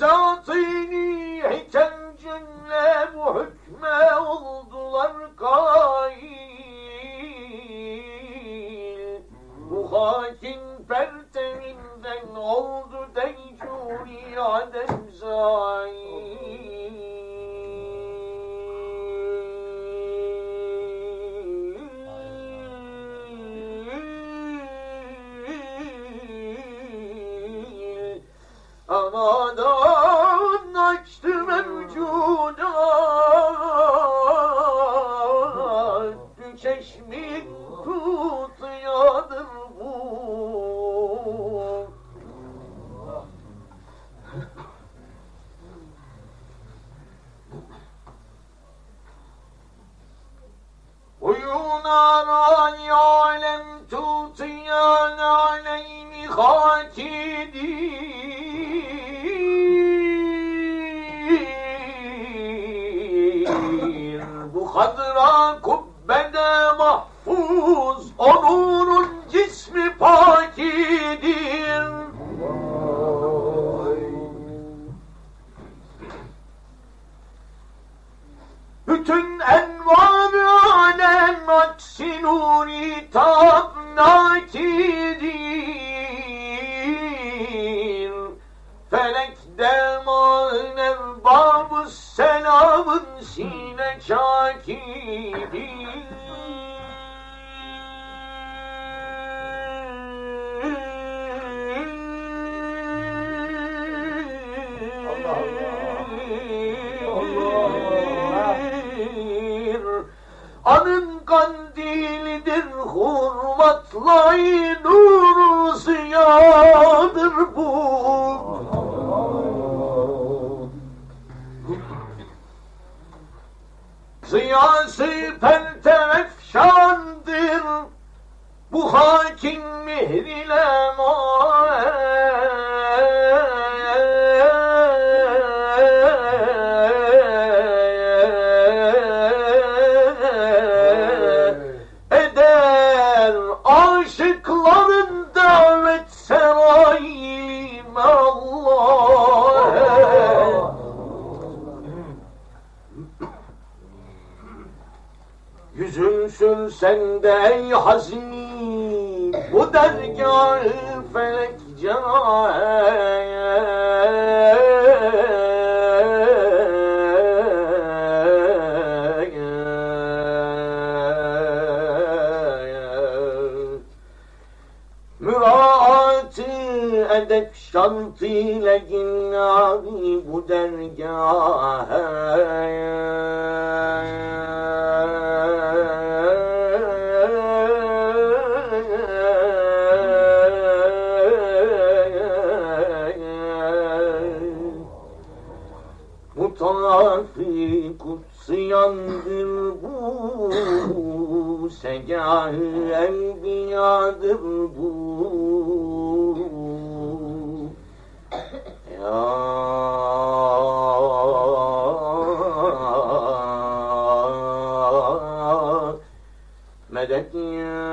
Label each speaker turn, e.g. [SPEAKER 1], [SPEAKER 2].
[SPEAKER 1] Esatini heykel cümle bu hükme oldular kail. Bu hakim pertevinden oldu dencuri adem zail. Aman Çeşmi tutuyordur bu. Uyunan alem tutuyan aleyni hakidir Bu kadra kubbede Bütün envar alem aksi nuri tabnakidir Felek derman erbabı selamın sine çakidir Anın kandilidir hurmatla nuru ziyadır bu. Ziyası peltefşandır Bu hakim mihrile aşıkların davet serayim Allah Yüzülsün sende ey hazin Bu dergâh-ı felek canayi edep şartıyla ginnâbi bu dergâhe Mutafi kutsiyandır bu Segah-ı enbiyadır bu Medet ya